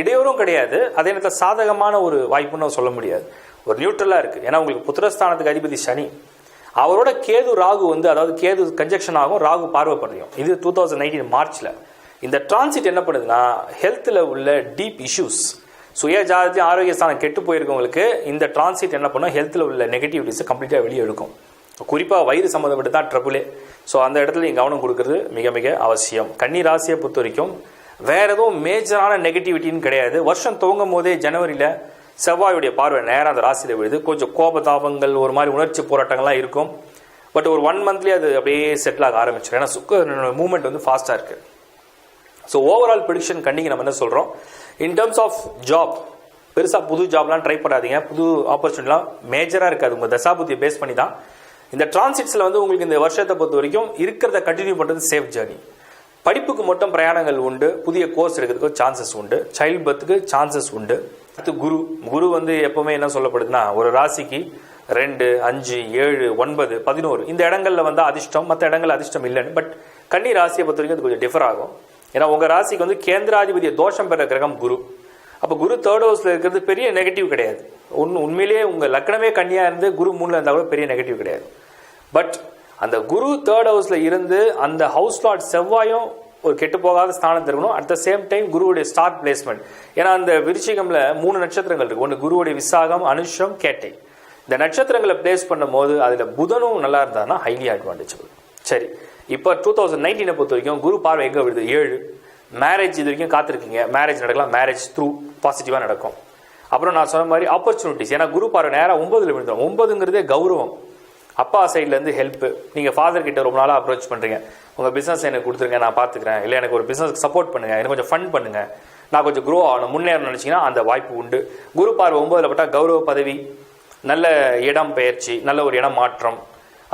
இடையூறும் கிடையாது. அதே நேரத்தில் சாதகமான ஒரு வாய்ப்புன்னு சொல்ல முடியாது. ஒரு நியூட்ரலாக இருக்குது ஏன்னா உங்களுக்கு புத்திரஸ்தானத்துக்கு அதிபதி சனி. அவரோட கேது ராகு வந்து அதாவது கேது கன்ஜெக்ஷன் ஆகும் ராகு பார்வைப்படுறியும் இது டூ தௌசண்ட் நைன்டீன் மார்ச்சில் இந்த டிரான்சிட் என்ன பண்ணுதுன்னா ஹெல்த்தில் உள்ள டீப் இஷ்யூஸ் சுய ஜாதி ஆரோக்கிய ஸ்தானம் கெட்டு போயிருக்கவங்களுக்கு இந்த டிரான்சிட் என்ன பண்ணும்? ஹெல்த்தில் உள்ள நெகட்டிவிட்டிஸை கம்ப்ளீட்டாக வெளியே எடுக்கும். குறிப்பாக வயிறு சம்மந்தப்பட்டு தான் ட்ரபுளே ஸோ அந்த இடத்துல நீங்கள் கவனம் கொடுக்கறது மிக மிக அவசியம். கன்னி ராசியை பொறுத்த வரைக்கும் வேற எதுவும் மேஜரான நெகட்டிவிட்டின்னு கிடையாது. வருஷம் துவங்கும் போதே ஜனவரியில் செவ்வாயுடைய பார்வை நேரம் அந்த ராசியில் விழுது. கொஞ்சம் கோபதாபங்கள் ஒரு மாதிரி உணர்ச்சி போராட்டங்கள்லாம் இருக்கும். பட் ஒரு ஒன் மந்த்லேயே அது அப்படியே செட்டில் ஆக ஆரம்பிச்சிடும் ஏன்னா சுக்க மூமெண்ட் வந்து ஃபாஸ்ட்டாக இருக்குது ஸோ ஓவரால் ப்ரிடிக்ஷன் கண்டிங்க நம்ம என்ன சொல்கிறோம் இன் டர்ம்ஸ் ஆஃப் ஜாப் பெருசாக புது ஜாப்லாம் ட்ரை பண்ணாதீங்க. புது ஆப்பர்ச்சுனிட்டிலாம் மேஜராக இருக்காது. உங்கள் தசாபுத்தியை பேஸ் பண்ணி தான் இந்த டிரான்சிட்ஸில் வந்து உங்களுக்கு இந்த வருஷத்தை பொறுத்த வரைக்கும் இருக்கிறத கண்டினியூ பண்ணுறது சேஃப் ஜேர்னி படிப்புக்கு மட்டும் பிரயாணங்கள் உண்டு புதிய கோர்ஸ் எடுக்கிறதுக்கு சான்சஸ் உண்டு சைல்ட் பர்த்துக்கு சான்சஸ் உண்டு. அடுத்து குரு. குரு வந்து எப்பவுமே என்ன சொல்லப்படுதுன்னா ஒரு ராசிக்கு ரெண்டு அஞ்சு ஏழு ஒன்பது பதினோரு இந்த இடங்கள்ல வந்து அதிர்ஷ்டம் மற்ற இடங்கள் அதிர்ஷ்டம் இல்லைன்னு பட் கன்னி ராசியை பொறுத்த வரைக்கும் அது கொஞ்சம் டிஃபர் ஆகும். ஏன்னா உங்க ராசிக்கு வந்து கேந்திராதிபதிய தோஷம் பெற கிரகம் குரு. அப்போ குரு தேர்ட் ஹவுஸ்ல இருக்கிறது பெரிய நெகட்டிவ் கிடையாது. உன் உண்மையிலேயே உங்க லக்னமே கன்னியா இருந்து குரு மூணுல இருந்தா கூட பெரிய நெகட்டிவ் கிடையாது. பட் அந்த குரு தேர்ட் ஹவுஸ்ல இருந்து அந்த ஹவுஸ் லார்ட் செவ்வாயும் ஒரு கெட்டு போகாத ஸ்தானத்தில் இருக்கணும். அட் த சேம் டைம் குருவுடைய ஸ்டார் பிளேஸ்மெண்ட் ஏன்னா அந்த விருச்சிகம்ல மூணு நட்சத்திரங்கள் இருக்கு. ஒன்று குருவுடைய விசாகம் அனுஷம் கேட்டை. இந்த நட்சத்திரங்களை பிளேஸ் பண்ணும்போது அதுல புதனும் நல்லா இருந்தாருன்னா ஹைலி அட்வான்டேஜபிள் சரி. இப்போ டூ தௌசண்ட் நைன்டீனை பொறுத்த வரைக்கும் குரு பார்வை எங்கே விழுது ஏழு. மேரேஜ் இது வரைக்கும் காத்திருக்கீங்க. மேரேஜ் நடக்கலாம். மேரேஜ் த்ரூ பாசிட்டிவாக நடக்கும். அப்புறம் நான் சொன்ன மாதிரி ஆப்பர்ச்சுனிட்டிஸ் ஏன்னா குரு பார்வை நேராக ஒன்பதுல விழுந்துடும் ஒன்பதுங்கிறதே கௌரவம். அப்பா சைட்லேருந்து ஹெல்ப்பு நீங்கள் ஃபாதர் கிட்ட ரொம்ப நாளாக அப்ரோச் பண்ணுறீங்க உங்கள் பிஸ்னஸ் எனக்கு கொடுத்துருங்க நான் பார்த்துக்கிறேன் இல்லை எனக்கு ஒரு பிசினஸ் சப்போர்ட் பண்ணுங்கள் எனக்கு கொஞ்சம் ஃபண்ட் பண்ணுங்கள் நான் கொஞ்சம் க்ரோ ஆகணும் முன்னேறணும் நினச்சிங்கன்னா அந்த வாய்ப்பு உண்டு. குரு பார்வை ஒன்பதுல பட்டா கௌரவ பதவி நல்ல இடம் பெயர்ச்சி நல்ல ஒரு இடம் மாற்றம்.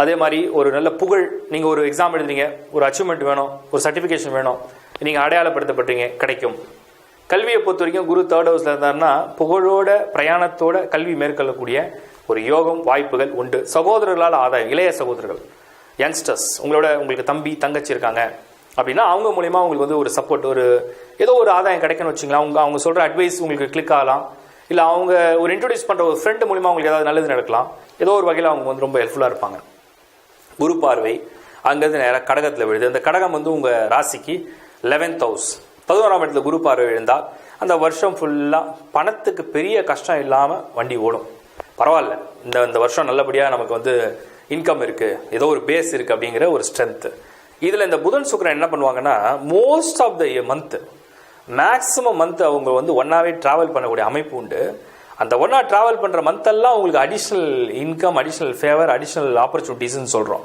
அதே மாதிரி ஒரு நல்ல புகழ். நீங்கள் ஒரு எக்ஸாம் எழுதுறீங்க ஒரு அச்சீவ்மெண்ட் வேணும் ஒரு சர்டிஃபிகேஷன் வேணும். நீங்கள் அடையாளப்படுத்தப்பட்டீங்க கிடைக்கும். கல்வியை பொறுத்த வரைக்கும் குரு தேர்ட் ஹவுஸ்ல இருந்தார்னா புகழோட பிரயாணத்தோட கல்வி மேற்கொள்ளக்கூடிய ஒரு யோகம் வாய்ப்புகள் உண்டு. சகோதரர்களால் ஆதாயம் இளைய சகோதரர்கள் யங்ஸ்டர்ஸ் உங்களோட உங்களுக்கு தம்பி தங்கச்சி இருக்காங்க. அப்படின்னா அவங்க மூலியமா உங்களுக்கு வந்து ஒரு சப்போர்ட் ஒரு ஏதோ ஒரு ஆதாயம் கிடைக்கணும்னு வச்சுங்களேன் அவங்க அவங்க சொல்ற அட்வைஸ் உங்களுக்கு கிளிக் ஆகலாம். இல்லை அவங்க ஒரு இன்ட்ரோடியூஸ் பண்ற ஒரு ஃப்ரெண்டு மூலியமா உங்களுக்கு ஏதாவது நல்லது நடக்கலாம். ஏதோ ஒரு வகையில் அவங்க வந்து ரொம்ப ஹெல்ப்ஃபுல்லாக இருப்பாங்க. குரு பார்வை அங்கேருந்து நேராக கடகத்தில் விழுது. அந்த கடகம் வந்து உங்கள் ராசிக்கு லெவன்த் ஹவுஸ் பதினோராம் இடத்துல குரு பார்வை விழுந்தால் அந்த வருஷம் ஃபுல்லாக பணத்துக்கு பெரிய கஷ்டம் இல்லாமல் வண்டி ஓடும். பரவாயில்ல. இந்த இந்த வருஷம் நல்லபடியாக நமக்கு வந்து இன்கம் இருக்குது ஏதோ ஒரு பேஸ் இருக்குது அப்படிங்கிற ஒரு ஸ்ட்ரென்த்து இதில் இந்த புதன் சுக்கரன் என்ன பண்ணுவாங்கன்னா most of the month maximum month அவங்க வந்து ஒன்னாவே ட்ராவல் பண்ணக்கூடிய அமைப்பு உண்டு. அந்த ஒன்றா ட்ராவல் பண்ணுற மந்தெல்லாம் உங்களுக்கு additional income additional favour additional ஆப்பர்ச்சுனிட்டிஸ்னு சொல்கிறோம்